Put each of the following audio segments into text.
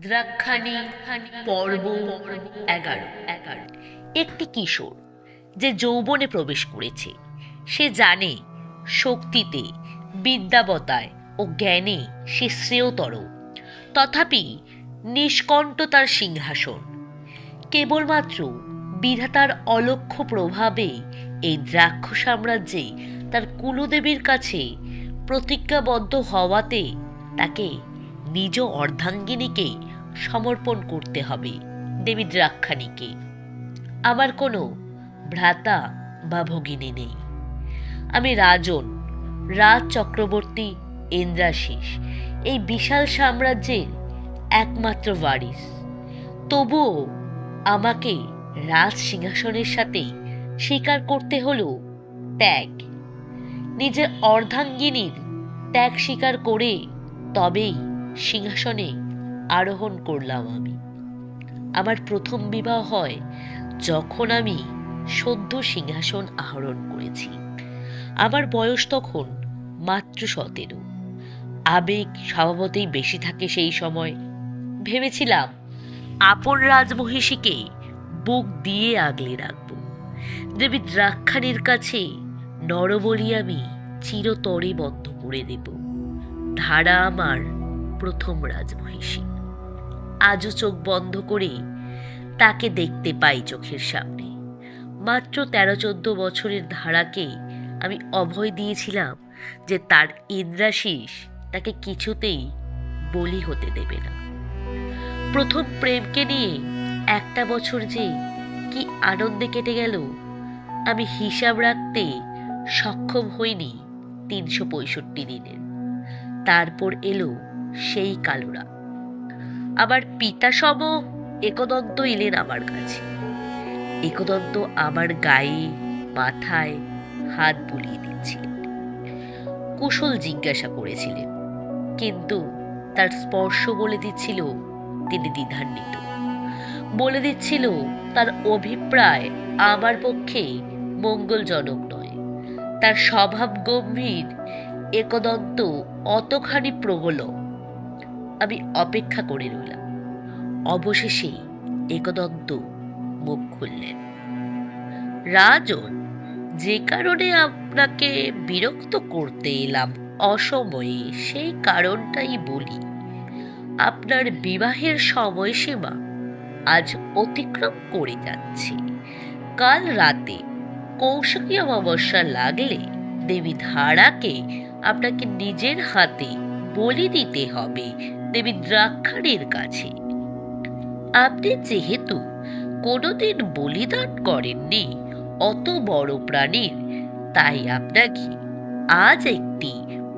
দ্রাক্ষানি পর্ব এগারো এগারো। একটি কিশোর যে যৌবনে প্রবেশ করেছে, সে জানে শক্তিতে, বিদ্যাবতায় ও জ্ঞানে সে শ্রেয়তর। তথাপি নিষ্কণ্ঠ তার সিংহাসন। কেবলমাত্র বিধাতার অলক্ষ প্রভাবে এই দ্রাক্ষ সাম্রাজ্যে তার কুলদেবীর কাছে প্রতিজ্ঞাবদ্ধ হওয়াতে তাকে নিজ অর্ধাঙ্গিনীকে সমর্পণ করতে হবে দেবী দ্রাক্ষাণীকে আমার কোনো ভ্রাতা বা ভগিনী নেই। আমি রাজন, রাজ চক্রবর্তী ইন্দ্রাশিস এই বিশাল সাম্রাজ্যের একমাত্র ওয়ারিস। তবুও আমাকে রাজ সিংহাসনের সাথে স্বীকার করতে হলো ত্যাগ। নিজের অর্ধাঙ্গিনীর ত্যাগ স্বীকার করে তবেই সিংহাসনে আরোহণ করলাম আমি। আমার প্রথম বিবাহ হয় যখন আমি সদ্য সিংহাসন আহরণ করেছি। আমার বয়স তখন মাত্র সতেরো। আবেগ স্বভাবতেই বেশি থাকে সেই সময়। ভেবেছিলাম আপন রাজমহিষীকে বুক দিয়ে আগলে রাখব। দেবী দ্রাক্ষাণীর কাছে নরবলি আমি চিরতরে বন্ধ করে দেব। ধারা আমার প্রথম রাজমহিষী। আজও চোখ বন্ধ করে তাকে দেখতে পাই চোখের সামনে। মাত্র তেরো চোদ্দ বছরের ধারাকে আমি অভয় দিয়েছিলাম যে তার ইন্দ্রাশিস তাকে কিছুতেই বলি হতে দেবে না। প্রথম প্রেমকে নিয়ে একটা বছর যে কি আনন্দে কেটে গেল, আমি হিসাব রাখতে সক্ষম হইনি তিনশো পঁয়ষট্টি দিনের। তারপর এলো সেই কালোরা আমার পিতা সম একদন্ত এলেন আমার কাছে। একদন্ত আমার গায়ে, মাথায় হাত বুলিয়ে দিচ্ছিলেন। কুশল জিজ্ঞাসা করেছিলেন, কিন্তু তার স্পর্শ বলে দিচ্ছিল তিনি দ্বিধান্বিত। বলে দিচ্ছিল, তার অভিপ্রায় আমার পক্ষে মঙ্গলজনক নয়। তার স্বভাব গম্ভীর, একদন্ত, অতখানি প্রবল। আমি অপেক্ষা করে রইলাম। অবশেষে একদন্ত মুখ খুললেন। রাজন, যে কারণে আপনাকে বিরক্ত করতে এলাম, অসময়ে সেই কারণটাই বলি। আপনার বিবাহের সময়সীমা আজ অতিক্রম করে যাচ্ছে। কাল রাতে কৌশিকী অমাবস্যা লাগলে দেবী ধারাকে আপনাকে নিজের হাতে বলি দিতে হবে। দেবী দ্রাক্ষাণীর কাছে। আপনি যেহেতু কোনোদিন বলিদান করেননি, অত বড় প্রাণীর, তাই আপনাকে আজ একটি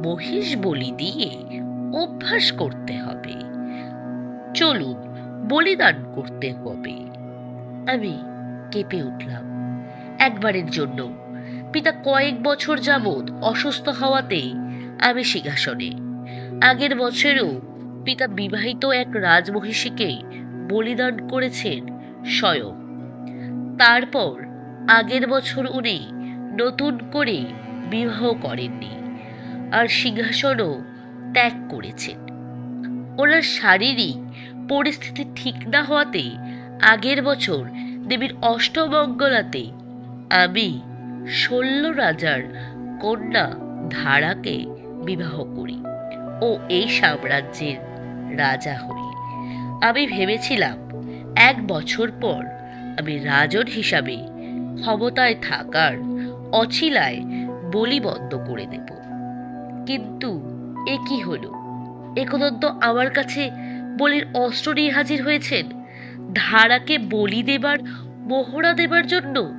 মহিষ বলি দিয়ে অভ্যাস করতে হবে। চলুন বলিদান করতে হবে। আমি কেঁপে উঠলাম। একবারের জন্য। পিতা কয়েক বছর যাবৎ অসুস্থ হওয়াতে আমি সিংহাসনে। আগের বছরেও পিতা বিবাহিত এক রাজমহিষীকে বলিদান করেছেন স্বয়ং। তারপর আগের বছর উনি নতুন করে বিবাহ করেননি আর সিংহাসনও ত্যাগ করেছেন। ওনার শারীরিক পরিস্থিতি ঠিক না হওয়াতে আগের বছর দেবীর অষ্টমঙ্গলাতে আমি শল্য রাজার কন্যা ধারাকে বিবাহ করি। ও এই সাম্রাজ্যের রাজা হই। আমি ভেবেছিলাম, এক বছর পর আমি রাজন হিসাবে ক্ষমতায় থাকার অছিলায় বলি বন্ধ করে দেব। কিন্তু এ কি হলো? একদন্ত আমার কাছে বলির অস্ত্র নিয়ে হাজির হয়েছেন? ধারাকে বলি দেবার মোহরা দেবার জন্য?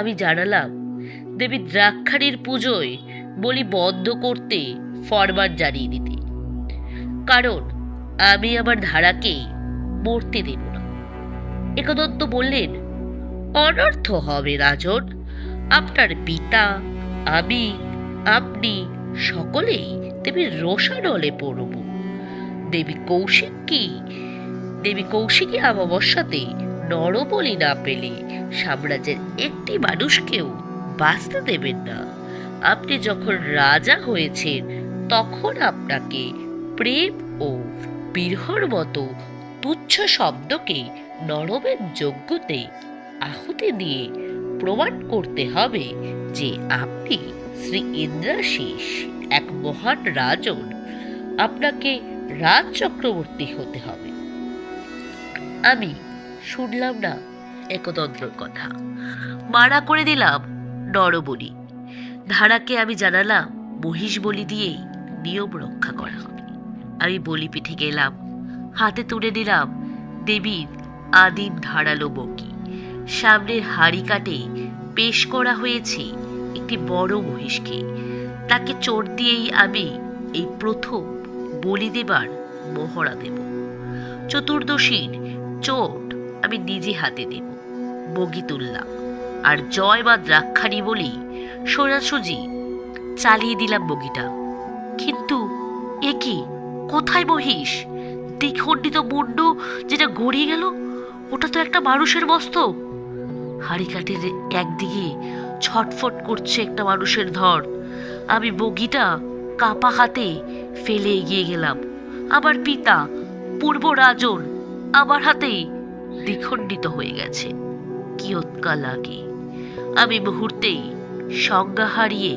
আমি জানালাম, দেবী দ্রাক্ষারীর পুজোয় বলি বন্ধ করতে ফরমান জানিয়ে দিতে। কারণ, আমি আমার ধারাকে মরতে দেব না। একদন্ত বললেন, অনর্থ হবে রাজন, আপনার পিতা, আমি, আপনি সকলেই দেবীর রোষানলে পড়ব। দেবী কৌশিক কি দেবী কৌশিকী অমাবস্যাতে নরবলি না পেলে সাম্রাজ্যের একটি মানুষকেও বাঁচতে দেবেন না। আপনি যখন রাজা হয়েছেন তখন আপনাকে প্রেম ও বীরহর মতো তুচ্ছ শব্দকে নরমের যোগ্যতে আহুতি দিয়ে প্রমাণ করতে হবে যে আপনি শ্রী ইন্দ্রাশিস এক মহান রাজন। আপনাকে রাজ চক্রবর্তী হতে হবে। আমি শুনলাম না একতন্ত্রর কথা। মারা করে দিলাম নরবলি। ধারাকে আমি জানালাম মহিষ বলি দিয়েই নিয়ম রক্ষা করা। হবে আমি বলি পিঠে গেলাম, হাতে তুলে নিলাম দেবীর আদিম ধারালো বকি। সামনের হাড়ি কাটে পেশ করা হয়েছে একটি বড় মহিষকে। তাকে চোট দিয়েই আমি এই প্রথম বলি দেবার মহড়া দেব। চতুর্দশীর চোট আমি নিজে হাতে দেব, বগি তুললাম। আর জয় বা দ্রাক্ষারি বলি সোজাসুজি চালিয়ে দিলাম বগিটা। কিন্তু এ কি? কোথায় মহিষ দ্বিখণ্ডিত মুন্ড যেটা গড়িয়ে গেল, ওটা তো একটা মানুষের মস্তক হাড়িকাঠের একদিকে ছটফট করছে একটা মানুষের ধর। আমি বগিটা কাপা হাতে ফেলে এগিয়ে গেলাম। আমার পিতা পূর্ব রাজন আমার হাতেই দ্বিখণ্ডিত হয়ে গেছে। কিয়ৎকা লাগে আমি মুহূর্তেই সংজ্ঞা হারিয়ে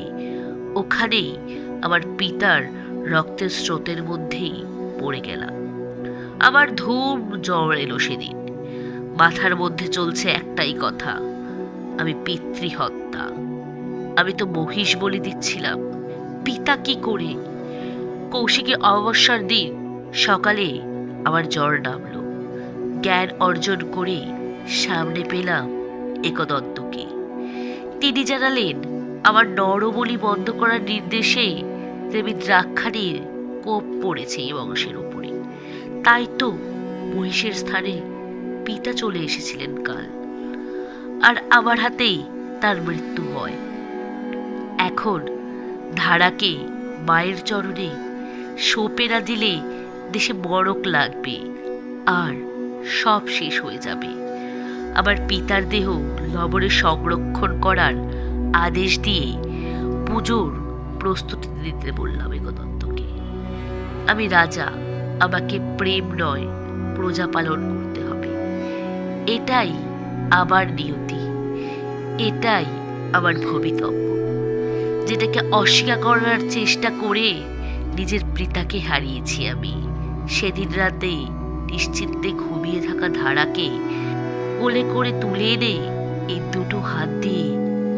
ওখানেই আমার পিতার রক্তের স্রোতের মধ্যেই পড়ে গেলাম। আমার ধূম জ্বর এলো সেদিন। মাথার মধ্যে চলছে একটাই কথা, আমি পিতৃহত্যা। আমি তো মহিষ বলে দিচ্ছিলাম। পিতা কি করে? কৌশিকী অমাবস্যার দিন সকালে আমার জ্বর নামলো। জ্ঞান অর্জন করে সামনে পেলাম একদত্তকে তিনি জানালেন, আমার নরবলি বন্ধ করার নির্দেশে দেবী দ্রাক্ষানির কোপ পড়েছে এই বংশের উপরে তাই তো মহিষের স্থানে পিতা চলে এসেছিলেন কাল। আর আমার হাতেই তার মৃত্যু হয়। এখন ধারাকে মায়ের চরণে সোপে না দিলে দেশে বড়ক লাগবে, আর সব শেষ হয়ে যাবে। আবার পিতার দেহ লবণে সংরক্ষণ করার আদেশ দিয়ে পুজোর প্রস্তুতি দিতে বললাম একদত্তকে আমি রাজা, আমাকে প্রেম নয়, প্রজা পালন করতে হবে। এটাই আমার নিয়তি, এটাই আমার ভবিতব্য। যেটাকে অস্বীকার করার চেষ্টা করে নিজের পিতাকে হারিয়েছি আমি। সেদিন রাতে নিশ্চিন্তে ঘুমিয়ে থাকা ধারাকে কোলে করে তুলে এনে এই দুটো হাত দিয়ে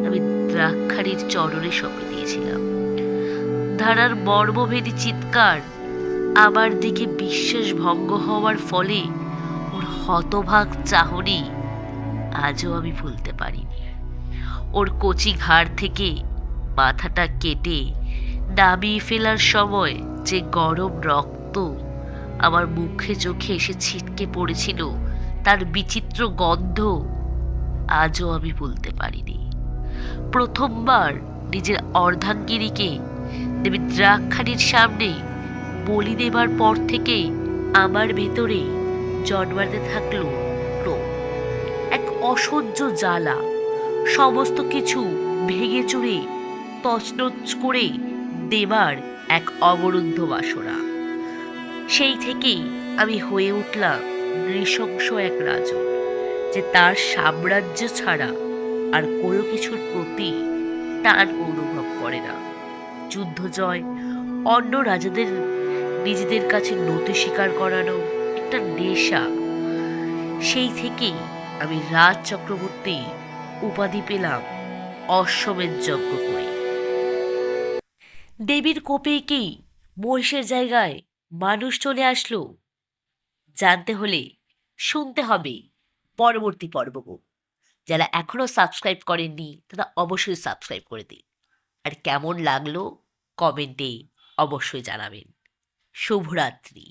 আমি দ্রাক্ষারির চরণে সঁপে দিয়েছিলাম। ধারার মর্মভেদী চিৎকার আমার দিকে বিশ্বাস ভঙ্গ হওয়ার ফলে ওর হতভাগ চাহনি আজও আমি ভুলতে পারিনি। ওর কচি ঘাড় থেকে মাথাটা কেটে নামিয়ে ফেলার সময় যে গরম রক্ত আমার মুখে চোখে এসে ছিটকে পড়েছিল, তার বিচিত্র গন্ধ আজও আমি ভুলতে পারিনি। প্রথমবার নিজের অর্ধাঙ্গিনীকে দ্রাক্ষানির সামনে বলি দেবার পর থেকে আমার ভেতরে জন্মাতে থাকল এক অসহ্য জ্বালা, সমস্ত কিছু ভেঙে চুরে তছনছ করে দেবার এক অবরুদ্ধ বাসনা। সেই থেকেই আমি হয়ে উঠলাম নৃশংস এক রাজন, যে তার সাম্রাজ্য ছাড়া আর কোনো কিছুর প্রতি টান অনুভব করে না। যুদ্ধ জয়। অন্য রাজাদের নিজেদের কাছে নতি স্বীকার করানো একটা নেশা। সেই থেকেই আমি রাজ চক্রবর্তী উপাধি পেলাম অশ্বমেধ যজ্ঞ করে। দেবীর কোপে কি মহিষের জায়গায় মানুষ চলে আসলো? জানতে হলে শুনতে হবে পরবর্তী পর্বগো যারা এখনও সাবস্ক্রাইব করেননি তারা অবশ্যই সাবস্ক্রাইব করে দিন। আর কেমন লাগল কমেন্টে অবশ্যই জানাবেন। শুভরাত্রি।